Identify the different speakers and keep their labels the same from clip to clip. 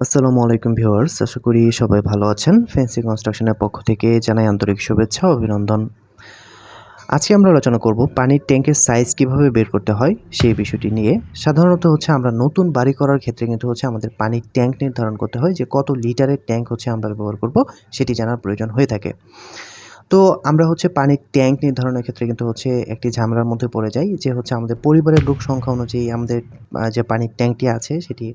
Speaker 1: আসসালামু আলাইকুম ভিউয়ার্স, আশা করি সবাই ভালো আছেন। ফ্যান্সি কনস্ট্রাকশনের পক্ষ থেকে জানাই আন্তরিক শুভেচ্ছা অভিনন্দন। আজকে আমরা আলোচনা করব পানির ট্যাঙ্কের সাইজ কীভাবে বের করতে হয় সেই বিষয়টি নিয়ে। সাধারণত হচ্ছে আমরা নতুন বাড়ি করার ক্ষেত্রে কিন্তু হচ্ছে আমাদের পানির ট্যাঙ্ক নির্ধারণ করতে হয় যে কত লিটারের ট্যাঙ্ক হচ্ছে আমরা ব্যবহার করব সেটি জানার প্রয়োজন হয়ে থাকে। তো আমরা হচ্ছে পানির ট্যাঙ্ক নির্ধারণের ক্ষেত্রে কিন্তু হচ্ছে একটি ঝামেলার মধ্যে পড়ে যাই, যে হচ্ছে আমাদের পরিবারের লোক সংখ্যা অনুযায়ী আমাদের যে পানির ট্যাঙ্কটি আছে সেটি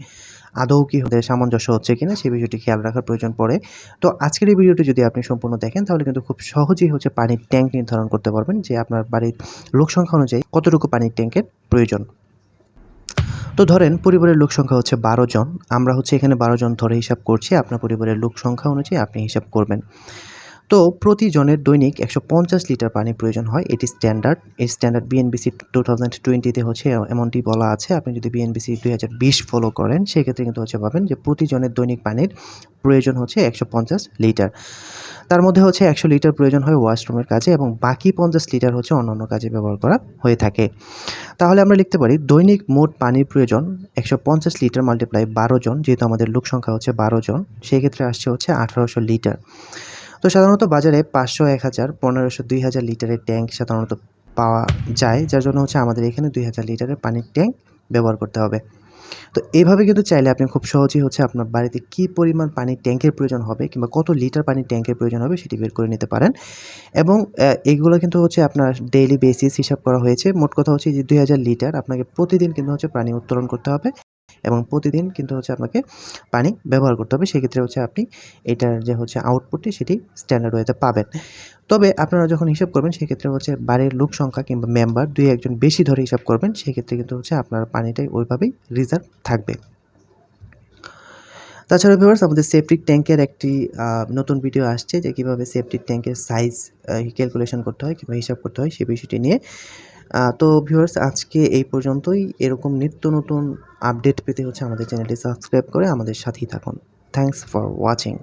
Speaker 1: আদৌ কি হতে সামঞ্জস্য হচ্ছে কিনা সেই বিষয়টি খেয়াল রাখার প্রয়োজন পড়ে। তো আজকের এই ভিডিওটি যদি আপনি সম্পূর্ণ দেখেন, তাহলে কিন্তু খুব সহজেই হচ্ছে পানির ট্যাঙ্ক নির্ধারণ করতে পারবেন, যে আপনার বাড়ির লোক সংখ্যা অনুযায়ী কতটুকু পানির ট্যাঙ্কের প্রয়োজন। তো ধরেন পরিবারের লোক সংখ্যা হচ্ছে বারো জন, আমরা হচ্ছে এখানে বারো জন ধরে হিসাব করছি, আপনার পরিবারের লোক সংখ্যা অনুযায়ী আপনি হিসাব করবেন। তো প্রতিজনের দৈনিক একশো পঞ্চাশ লিটার পানি প্রয়োজন হয়। এটি স্ট্যান্ডার্ড। এই স্ট্যান্ডার্ড বিএনবিসি টু থাউজেন্ড টোয়েন্টিতে হচ্ছে, এমনটি বলা আছে। আপনি যদি বিএনবিসি দুই হাজার বিশ ফলো করেন, সেক্ষেত্রে কিন্তু হচ্ছে পাবেন যে প্রতিজনের দৈনিক পানির প্রয়োজন হচ্ছে একশো পঞ্চাশ লিটার। তার মধ্যে হচ্ছে একশো লিটার প্রয়োজন হয় ওয়াশরুমের কাজে এবং বাকি পঞ্চাশ লিটার হচ্ছে অন্যান্য কাজে ব্যবহার করা হয়ে থাকে। তাহলে আমরা লিখতে পারি, দৈনিক মোট পানির প্রয়োজন একশো পঞ্চাশ লিটার মাল্টিপ্লাই বারো জন, যেহেতু আমাদের লোক সংখ্যা হচ্ছে বারো জন সেই ক্ষেত্রে আসছে হচ্ছে আঠারোশো লিটার। তো সাধারণত বাজারে পাঁচশো, এক হাজার, পনেরোশো, দুই হাজার লিটারের ট্যাঙ্ক সাধারণত পাওয়া যায়, যার জন্য হচ্ছে আমাদের এখানে দুই হাজার লিটারের পানির ট্যাঙ্ক ব্যবহার করতে হবে। তো এইভাবে কিন্তু চাইলে আপনি খুব সহজেই হচ্ছে আপনার বাড়িতে কী পরিমাণ পানির ট্যাঙ্কের প্রয়োজন হবে কিংবা কত লিটার পানির ট্যাঙ্কের প্রয়োজন হবে সেটি বের করে নিতে পারেন। এবং এগুলো কিন্তু হচ্ছে আপনার ডেইলি বেসিস হিসাব করা হয়েছে। মোট কথা হচ্ছে যে দুই হাজার লিটার আপনাকে প্রতিদিন কিন্তু হচ্ছে পানি উত্তোলন করতে হবে। এবং প্রতিদিন কিন্তু হচ্ছে আপনাকে পানি ব্যবহার করতে হবে। সেক্ষেত্রে হচ্ছে আপনি এটার যে হচ্ছে আউটপুটটি সেটি স্ট্যান্ডার্ড ওয়েতে পাবেন। তবে আপনারা যখন হিসাব করবেন, সেক্ষেত্রে হচ্ছে বাড়ির লোক সংখ্যা কিংবা মেম্বার দুই, একজন বেশি ধরে হিসাব করবেন, সেক্ষেত্রে কিন্তু হচ্ছে আপনার পানিটাই ওইভাবেই রিজার্ভ থাকবে। তাছাড়া ভিউয়ার্স আমাদের সেপটিক ট্যাঙ্কের একটি নতুন ভিডিও আসছে যে কীভাবে সেপটিক ট্যাঙ্কের সাইজ ক্যালকুলেশন করতে হয় কিংবা হিসাব করতে হয় সেই বিষয়টি নিয়ে। তো ভিউয়ার্স আজকে এই পর্যন্তই। এরকম নিত্য নতুন আপডেট পেতে হচ্ছে আমাদের চ্যানেলটি সাবস্ক্রাইব করে আমাদের সাথেই থাকুন। Thanks for watching